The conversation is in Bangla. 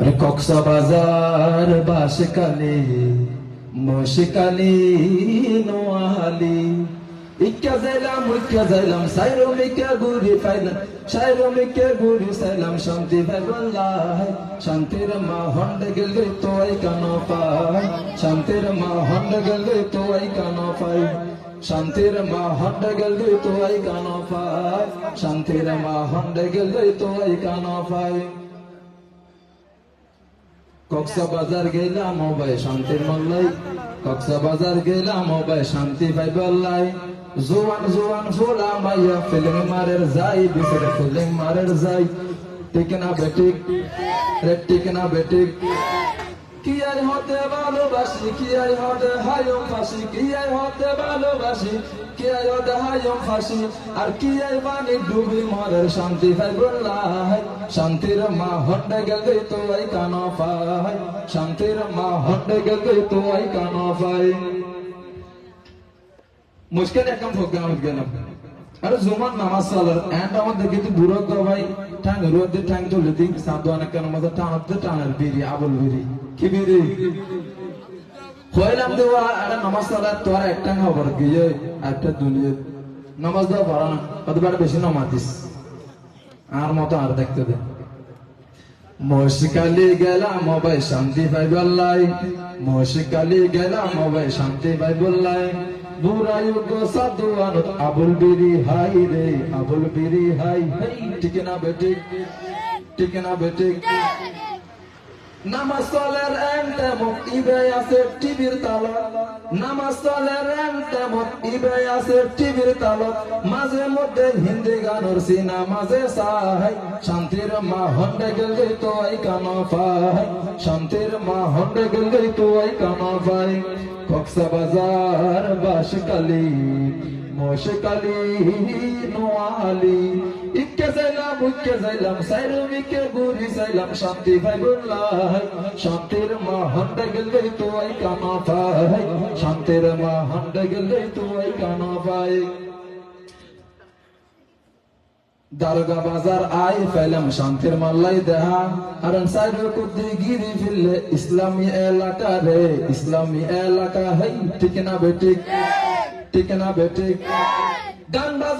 আরে কক্সা বাজার বাসকালে মশকালি নোয়ালি ইক্কা যাইলাম, উইক্কা যাইলাম সাইরো মিক্কা ঘুরি পাইলাম সাইরো মিক্কা ঘুরি সাইলাম শান্তি ভাই বল্লাই। শান্তির মা হন্ড গেলে তোই কান পাই। শান্তির মা হন্ড গেলে তোই কান পাই। শান্তির মা হন্ড গেলে তোই কান পাই। শান্তির মা হন্ড গেলে তোই কান পাই। কক্সা গেলাম ভাই শান্তি মল্লাই। কক্সবাজার গেলাম ভাই শান্তি ভাই বল্লাই জোয়ান জোয়ান ফোলা মাইয়া ফিলিং মারের যাই বিসরে ফিলিং মারের যাই। ঠিক না বেটিক রে ঠিক না বেটিক কি আই হতে ভালোবাসি? কি আই হতে হায়ম ফাঁসি? কি আই হতে ভালোবাসি? কি আই হতে হায়ম ফাঁসি? আর কি আই পানি ডুবি মরের শান্তি? ভাই বললাই শান্তির মা হন্ডে গেলে তো আই কান পাই শান্তির মা হন্ডে গেলে তো আই কান পাই মুশকিল একদম ফোকাম গেলাম আরে জুমার নামাজ সালার এন্ড আমাদের কিন্তু বুড়ো গো ভাই। ঠাং রুয়াতে ঠাং তুলে দিন, সাধু অনেক কেন মজা টানতে টানার বিড়ি, আবল বিড়ি। কি বিড়ি? কইলাম দেওয়া, আরে নামাজ সালার তোর একটা খবর গিয়ে একটা দুনিয়া নামাজ দেওয়া পারা না, কতবার বেশি নামাজ দিস? আর মতো আর দেখতে দে মশকালি গেলাম ভাই শান্তি ভাই বললাই মশকালি গেলাম ভাই শান্তি ভাই বললাই বুড়ায়ুগ সাধু আনত আবুল বিরি হাই রে, আবুল বিরি হাই। ঠিক না বেটি ঠিক না বেটি নামাজ টিভির আছে টিভির মাঝে মধ্যে হিন্দি গানের সাহাই শান্তির মা হন্ডে গেলে তো আই কান পাই। শান্তির মা হন্ডে গেলে তো আই কান পাই। কক্সা বাজার বাসকালি মশকালি নোয়ালি সাইরু যাইলাম শান্তি ভাই বললাই শান্তির মা হন্ডে গেলে তো আই কানা পাই শান্তির মা হন্ডে গেলে তো আই কানা পাই দারোগা বাজার আই ফেলাম শান্তির মাল্লাই দেহা আর সাইডে কুদ্দি গিরি ফিরলে ইসলামী এলাকা রে ইসলামী এলাকা হেই ঠিক না বেটিক ঠিক? না বেটিক গান বাজানা